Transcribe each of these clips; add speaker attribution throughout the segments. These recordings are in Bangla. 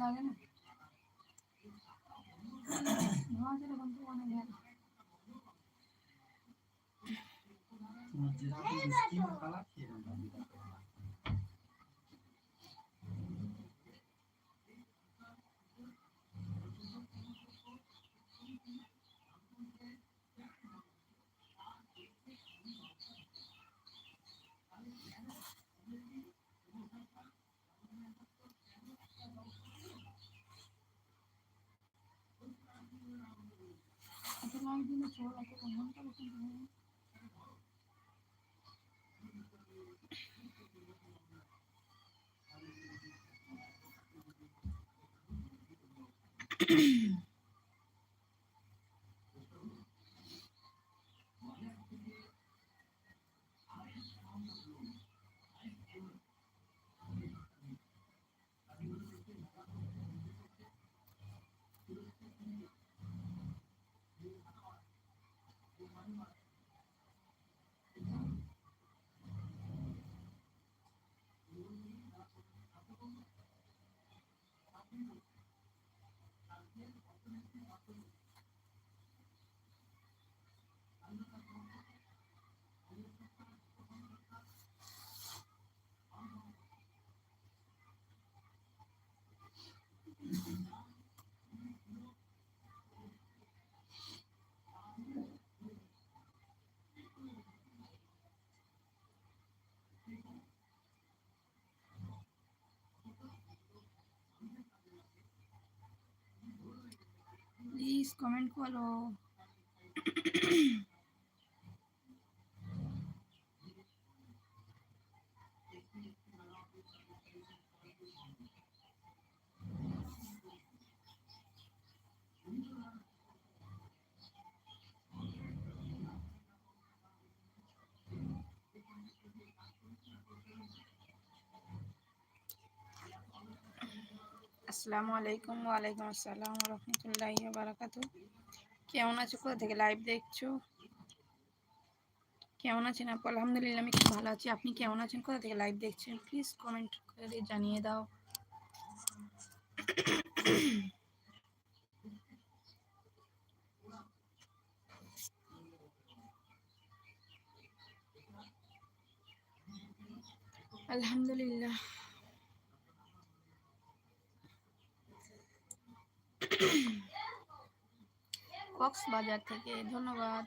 Speaker 1: লাগে না তো অনেক Mm-hmm. কমেন্ট করো আসসালামু আলাইকুম, ওয়ালাইকুম আসসালাম রহমতুল্লাহি বারাকাতু। কেমন আছো কোথা থেকে লাইভ দেখছ? কেমন আছেন আপু? আলহামদুলিল্লাহ, আমি খুব ভালো আছি। আপনি কেমন আছেন? কোথা থেকে লাইভ দেখছেন? প্লিজ কমেন্ট করে জানিয়ে দাও। আলহামদুলিল্লাহ। কক্সবাজার থেকে, ধন্যবাদ।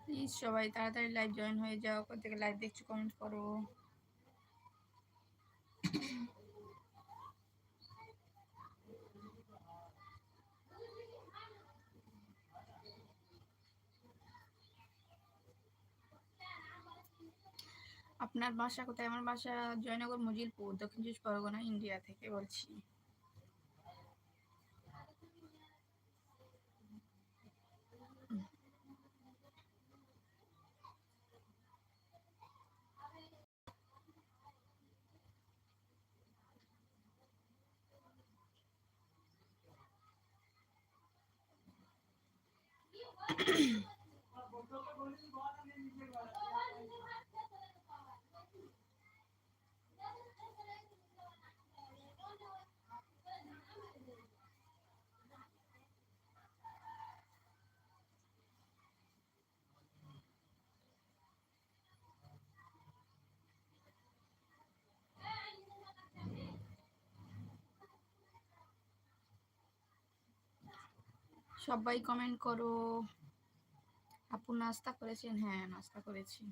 Speaker 1: প্লিজ সবাই তাড়াতাড়ি লাইভ জয়েন হয়ে যাও। কোথা থেকে লাইভ দেখছ কমেন্ট করো। আপনার বাসা কোথায়? আমার বাসা জয়নগর মজিলপুর দক্ষিণ চব্বিশ পরগনা ইন্ডিয়া থেকে বলছি। সবাই কমেন্ট করো। আপু নাস্তা করেছেন? হ্যাঁ নাস্তা করেছি।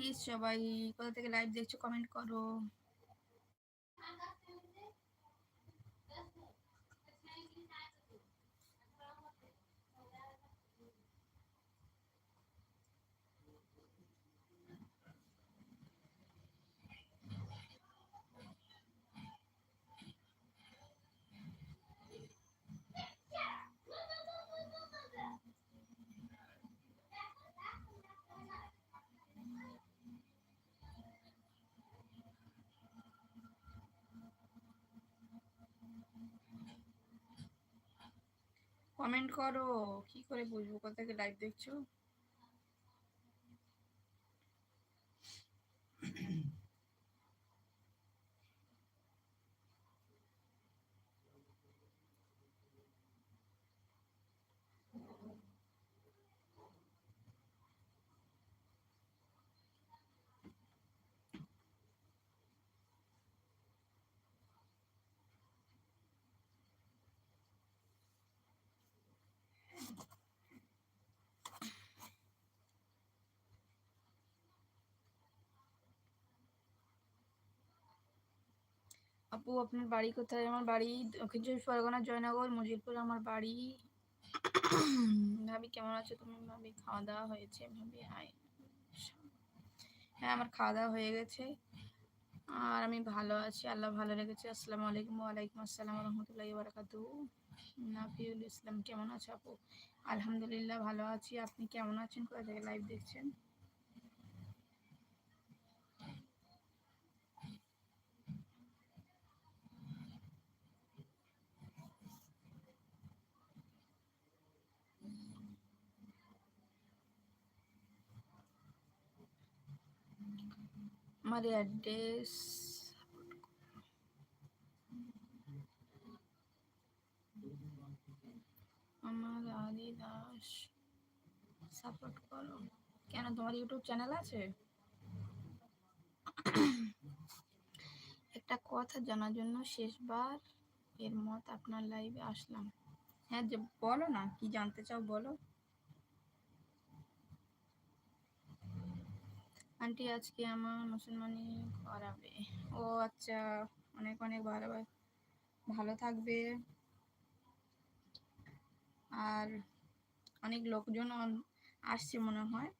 Speaker 1: প্লিজ সবাই কোথা থেকে লাইভ দেখছ কমেন্ট করো। কমেন্ট করো। কি করে বুঝব? কোথা থেকে লাইভ দেখছ? আপু, আপনার বাড়ি কোথায়? আমার বাড়ি দক্ষিণ চব্বিশ পরগনা জয়নগর মজিলপুর আমার বাড়ি। ভাবি, কেমন আছো তুমি? ভাবি, খাওয়া দাওয়া হয়েছে? ভাবি হাই হ্যাঁ আমার খাওয়া দাওয়া হয়ে গেছে। আর আমি ভালো আছি, আল্লাহ ভালো রেখেছে। আসসালামু আলাইকুম ওয়ালাইকুম আসসালাম রহমতুল্লাহি বারাকাতু নাফিউল ইসলাম, কেমন আছো আপু? আলহামদুলিল্লাহ, ভালো আছি। আপনি কেমন আছেন? কোথা থেকে লাইভ দেখছেন? আমার অ্যাড্রেস আমার আদি দাস সাপোর্ট করো। কেন, তোমার ইউটিউব চ্যানেল আছে? একটা কথা জানার জন্য শেষবার এর মত আপনার লাইভে আসলাম। হ্যাঁ যে বলো না, কি জানতে চাও বলো। আন্টি আজকে আমার মুসলমানি করাবে। ও আচ্ছা অনেক অনেক ভালো ভালো থাকবে। আর অনেক লোকজন আসছে মনে হয়।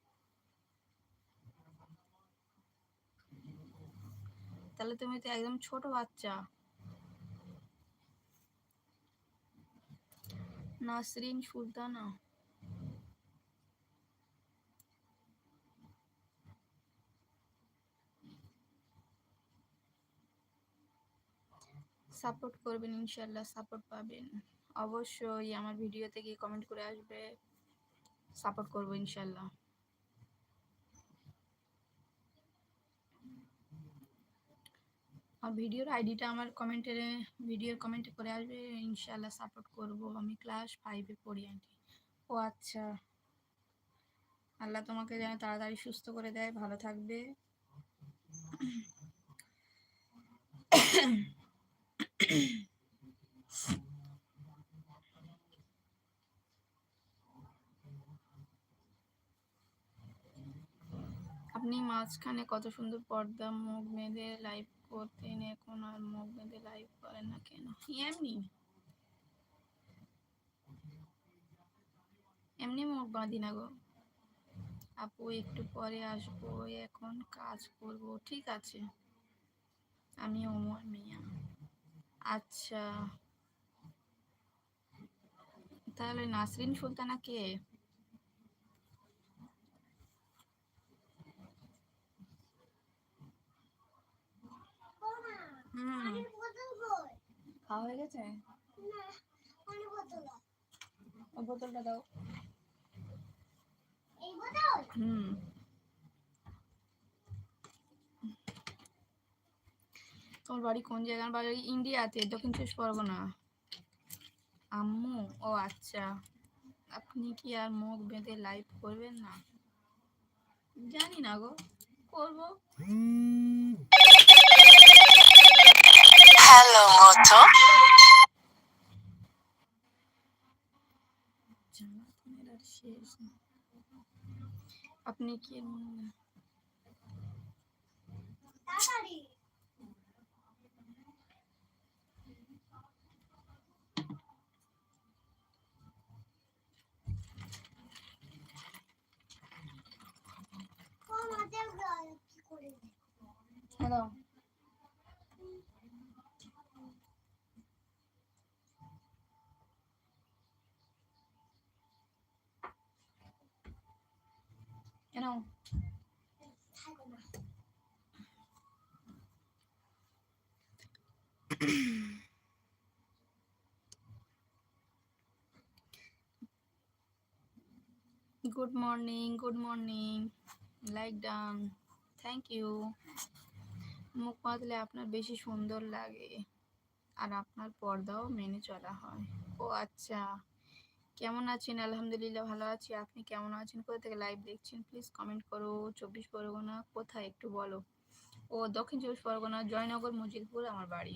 Speaker 1: তাহলে তুমি তো একদম ছোট বাচ্চা। নাসরিন সুলতানা। সাপোর্ট করবেন ইনশাল্লাহ সাপোর্ট পাবেন। অবশ্যই আমার ভিডিওতে গিয়ে কমেন্ট করে আসবে। সাপোর্ট করব ইনশাল্লাহ আর ভিডিওর আইডিটা আমার কমেন্টে ভিডিওর কমেন্টে করে আসবে। ইনশাল্লাহ সাপোর্ট করব। আমি ক্লাস ফাইভে পড়ি আন্টি। ও আচ্ছা। আল্লাহ তোমাকে যেন তাড়াতাড়ি সুস্থ করে দেয়, ভালো থাকবে। আপনি মাঝখানে কত সুন্দর পর্দা, মুখ বেঁধে লাইভ করতেন, এখন আর মুখ বেঁধে লাইভ করেন না কেন? এমনি। এমনি মুখ বাঁধি না গো। আপু, একটু পরে আসব, এখন কাজ করব, ঠিক আছে। আমি ওমর মিয়া। আচ্ছা। তাহলে নাসরিন সুলতানা কে? খাওয়া হয়ে গেছে? বোতলটা দাও। হুম। তোমার বাড়ি কোন জায়গায় বাড়ি? ইন্ডিয়াতে দক্ষিণ চব্বিশ পরগনা। আম্মু ও আচ্ছা। আপনি কি আর মুখ বেঁধে লাইভ করবেন না? জানি না গো করব। আপনি কি Hello. Hello. good morning good morning like done thank you মুখ পাতলে আপনার বেশি সুন্দর লাগে। আর আপনার পর্দাও মেনে চলা হয়। ও আচ্ছা। কেমন আছেন? আলহামদুলিল্লাহ ভালো আছি। আপনি কেমন আছেন? কোথা থেকে লাইভ দেখছেন? প্লিজ কমেন্ট করো। চব্বিশ পরগনা কোথায়? একটু বলো। ও দক্ষিণ চব্বিশ পরগনা, জয়নগর মুজিদপুর আমার বাড়ি।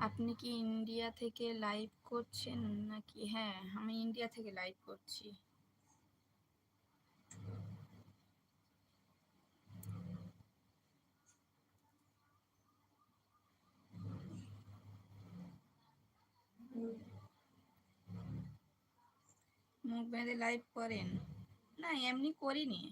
Speaker 1: আপনি কি ইন্ডিয়া থেকে লাইভ করছেন নাকি? হ্যাঁ আমি ইন্ডিয়া থেকে লাইভ করছি। মুখ বেঁধে লাইভ করেন? না, এমনি করিনি।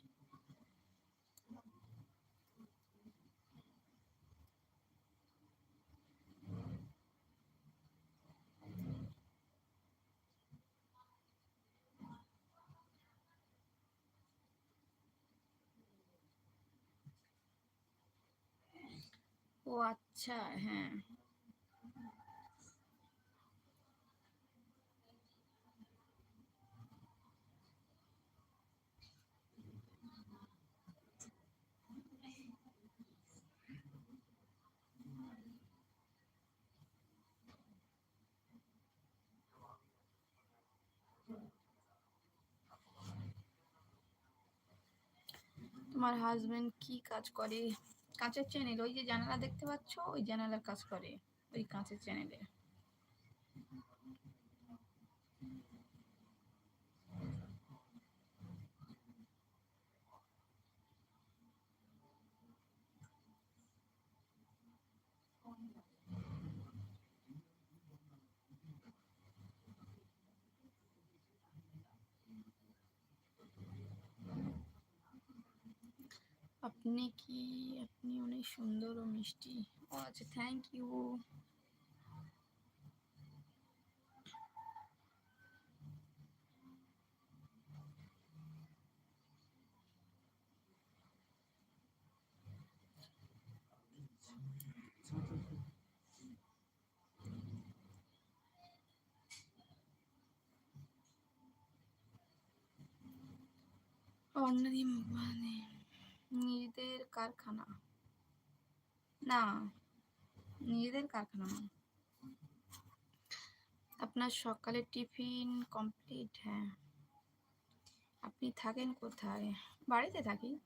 Speaker 1: ও আচ্ছা হ্যাঁ। তোমার হাজবেন্ড কি কাজ করে? কাঁচের চ্যানেল ওই যে জানালা দেখতে পাচ্ছ? ওই জানালার কাজ করে ওই কাঁচের চ্যানেলে আপনি কি আপনি অনেক সুন্দর ও মিষ্টি। ও আচ্ছা থ্যাংক ইউ অন্যদিন মানে নিজেদের কারখানা। না, নিজেদের কারখানা না। আপনার সকালে টিফিন কমপ্লিট হ্যাঁ। আপনি থাকেন কোথায়? বাড়িতে থাকি।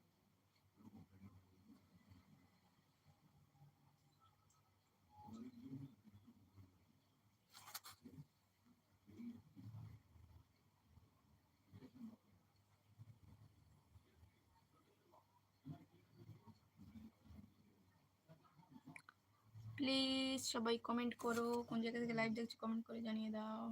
Speaker 1: প্লিজ সবাই কমেন্ট করো। কোন জায়গা থেকে লাইভ দেখছ কমেন্ট করে জানিয়ে দাও।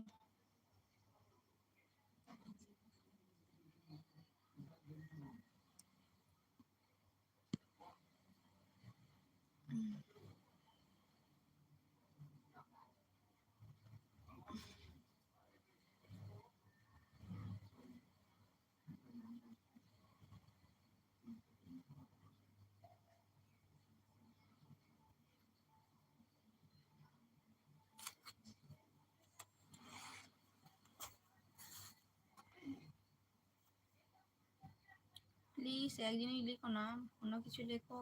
Speaker 1: প্লিজ এক জিনিস লেখো না অন্য কিছু লেখো।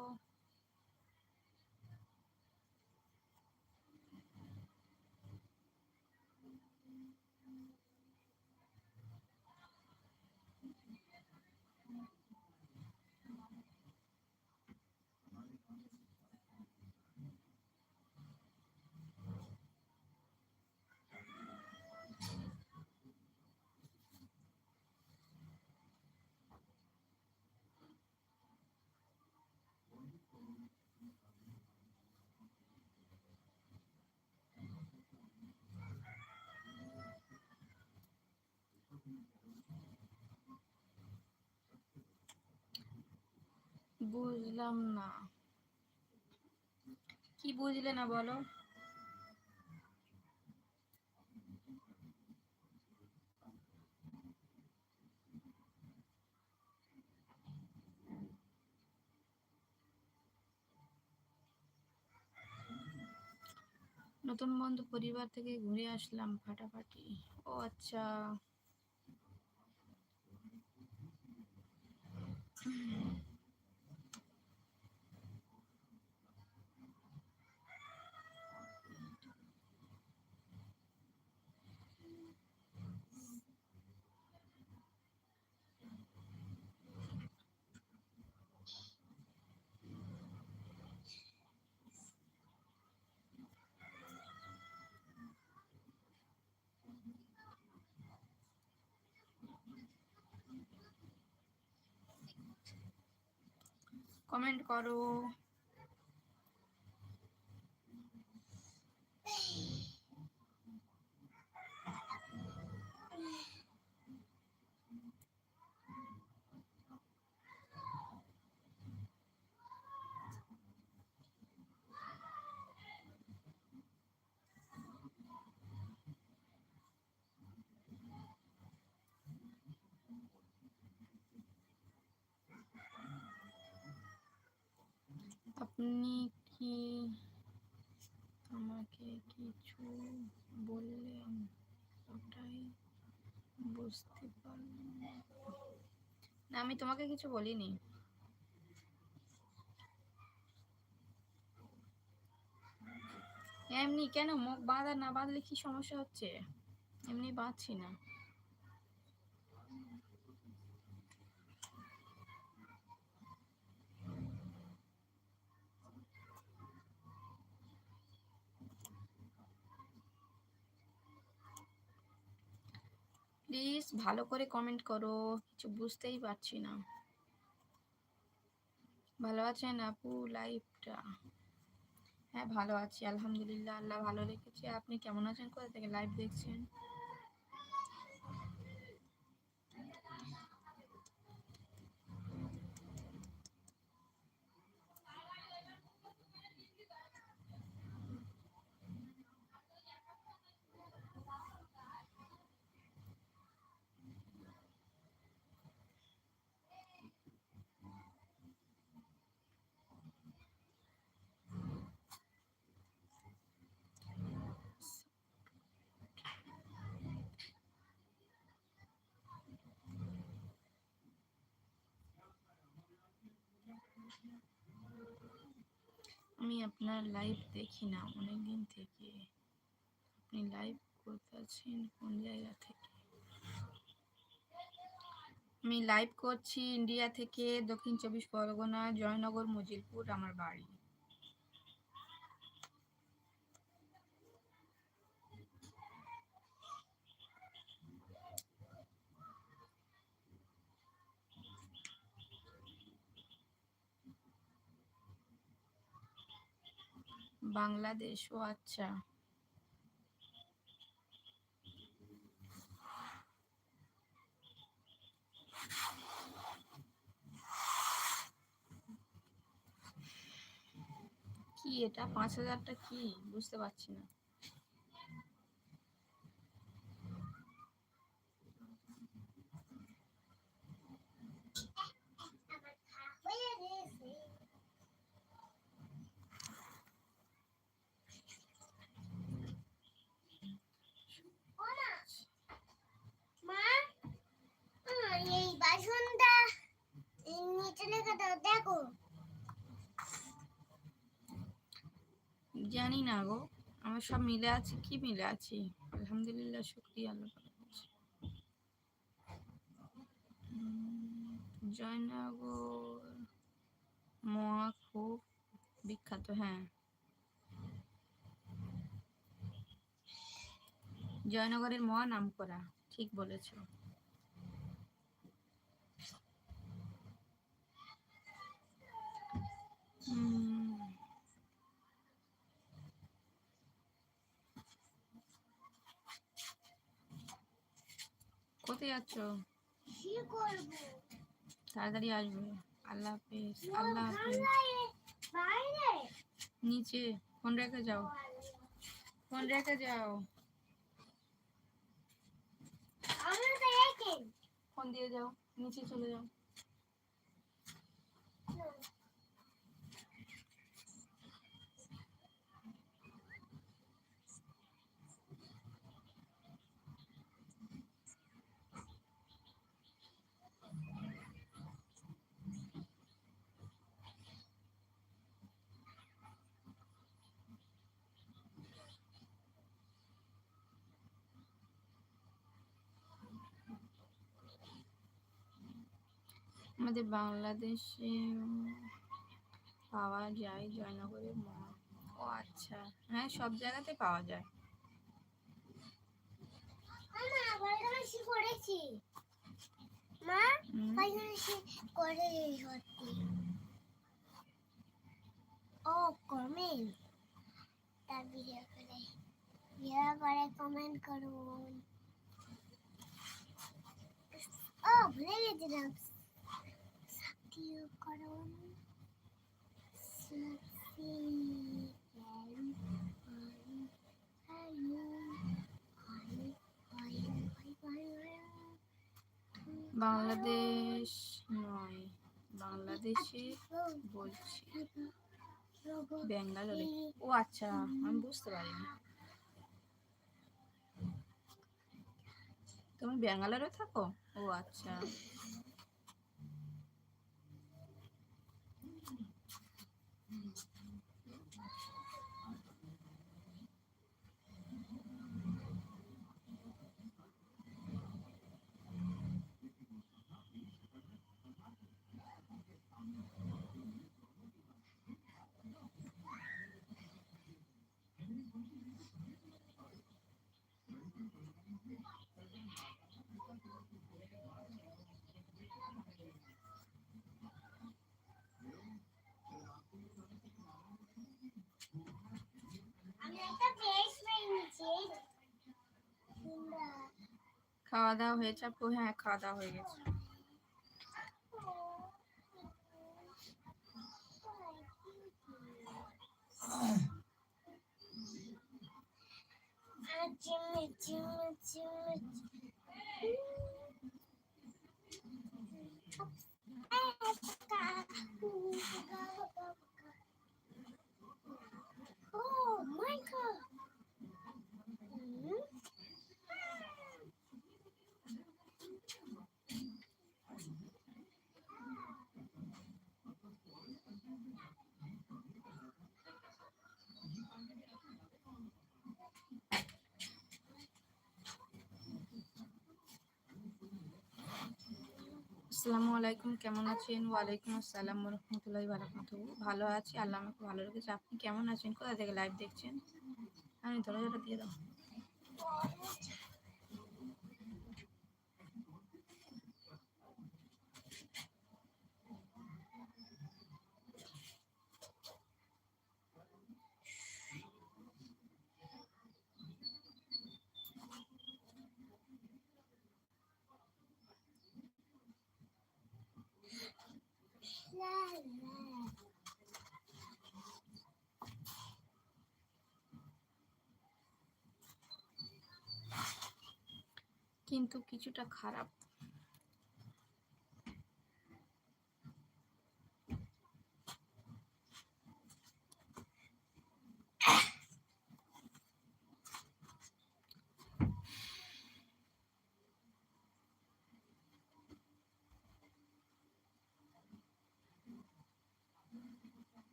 Speaker 1: বুঝলাম না। কি বুঝলে না বলো? নতুন বন্ধু পরিবার থেকে ঘুরে আসলাম ফাটাফাটি। ও আচ্ছা। কমেন্ট করো। আপনি কি আমাকে কিছু বললেন? ওটাই বুঝতে পারলাম। না, আমি তোমাকে কিছু বলিনি। এমনি কেন? মুখ বাঁধা না বাঁধলে কি সমস্যা হচ্ছে? এমনি বাঁধছি না। প্লিজ ভালো করে কমেন্ট করো। কিছু বুঝতেই পারছি না। ভালো আছেন আপু লাইভটা হ্যাঁ ভালো আছি, আলহামদুলিল্লাহ, আল্লাহ ভালো রেখেছে। আপনি কেমন আছেন? কোথা থেকে লাইভ দেখছেন? আমি আপনার লাইভ দেখি না, অনেকদিন থেকে। আপনি লাইভ করতেছেন কোন জায়গা থেকে? আমি লাইভ করছি ইন্ডিয়া থেকে দক্ষিণ চব্বিশ পরগনা, জয়নগর, মজিলপুর, আমার বাড়ি। বাংলাদেশ ও আচ্ছা। কি এটা? পাঁচ হাজারটা কি? বুঝতে পারছি না
Speaker 2: মা আহ, নিচে দেখো।
Speaker 1: জানি না গো, আমার সব মিলে আছে, কি মিলে আছে? আলহামদুলিল্লাহ, শুক্রিয়া আল্লাহ জয়নগর মোয়া খুব বিখ্যাত হ্যাঁ। জয়নগরের মোয়া নাম করা ঠিক বলেছ। কোথায় যাচ্ছ? তাড়াতাড়ি আসবে। আল্লাহ হাফেজ আল্লাহ হাফেজ। নিচে ফোন রেখে যাও। ফোন রেখে যাও। ফোন দিয়ে যাও নিচে চলে যাও। আমাদের বাংলাদেশে পাওয়া যায় জয়নগরের মহল ও আচ্ছা। হ্যাঁ সব জায়গাতে পাওয়া যায়।
Speaker 2: মা করে সত্যি। ও কমেন্ট তার ভিডিও করে। ভিডিও করে কমেন্ট করুন ও ভুলে গেছিলাম। সাবস্ক্রাইব করুন
Speaker 1: বাংলাদেশ নয়, বাংলাদেশে বলছি। ব্যাঙ্গালোরে ও আচ্ছা আমি বুঝতে পারিনি। তুমি ব্যাঙ্গালোরে থাকো? ও আচ্ছা।
Speaker 2: Mm-hmm.
Speaker 1: খাওয়া দাওয়া হয়েছে আপু হ্যাঁ খাওয়া দাওয়া হয়ে গেছে
Speaker 2: chimney chimney chimney Oh my
Speaker 1: আসসালামু আলাইকুম, কেমন আছেন? ওয়ালাইকুম আসসালাম রহমতুল্লাহি বারাকাতুহু ভালো আছি, আল্লাহ আমাকে ভালো রেখেছে। আপনি কেমন আছেন? কোথা থেকে লাইভ দেখছেন? আমি ধরে ধরে দিয়ে দাও। কিন্তু কিছুটা খারাপ।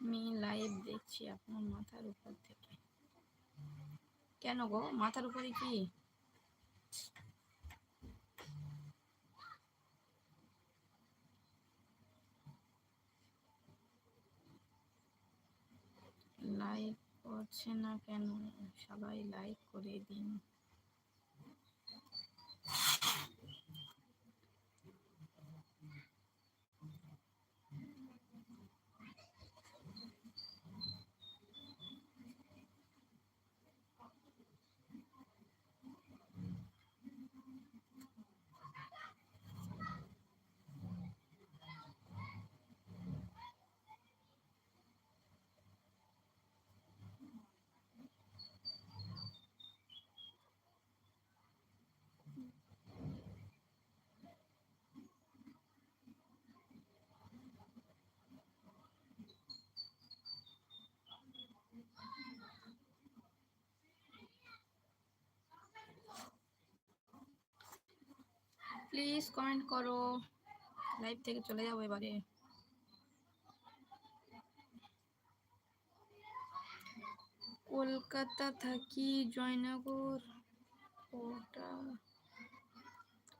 Speaker 1: আমি লাইভ দেখছি আপনার মাথার উপর থেকে। কেন গো? মাথার উপরে কি? লাইক করছে না কেন? সবাই লাইক করে দিন। প্লিজ কমেন্ট করো। লাইভ থেকে চলে যাব এবারে। কলকাতা থাকি, জয়নগর। ওটা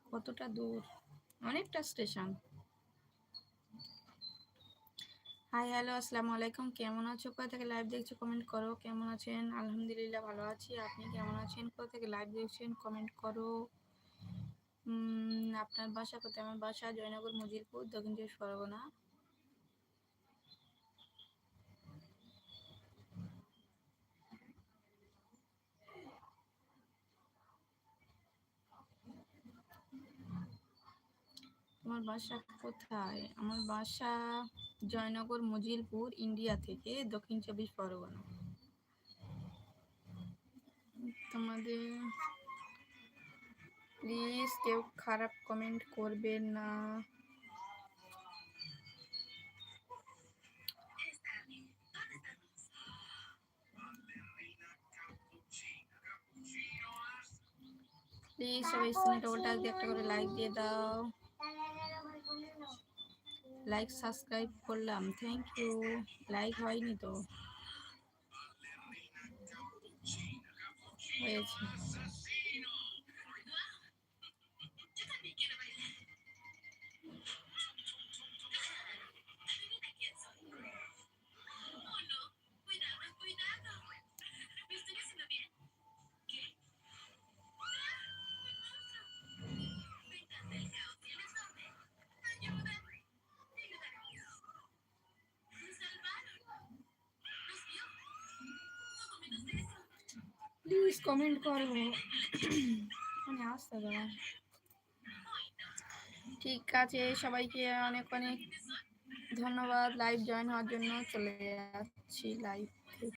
Speaker 1: কতটা দূর? অনেকটা স্টেশন হাই হ্যালো আসসালামু আলাইকুম। কেমন আছো? কোথা থেকে লাইভ দেখছ? কমেন্ট করো। কেমন আছেন? আলহামদুলিল্লাহ ভালো আছি। আপনি কেমন আছেন? কোথা থেকে লাইভ দেখছেন? কমেন্ট করো। আপনার বাসা কোথায়? আমার বাসা জয়নগর মজিরপুর দক্ষিণ চব্বিশ পরগনা। তোমার বাসা কোথায়? আমার বাসা জয়নগর মজিলপুর ইন্ডিয়া থেকে দক্ষিণ চব্বিশ পরগনা। তোমাদের প্লিজ কেউ খারাপ কমেন্ট করবেন না। প্লিজ সবাই ওটা দিয়ে একটা করে লাইক দাও। লাইক সাবস্ক্রাইব করলাম। থ্যাংক ইউ লাইক হয়নি তো। প্লিজ কমেন্ট করো। মানে আসতে দাও। ঠিক আছে, সবাইকে অনেক অনেক ধন্যবাদ। লাইভ জয়েন হওয়ার জন্য চলে যাচ্ছি লাইভ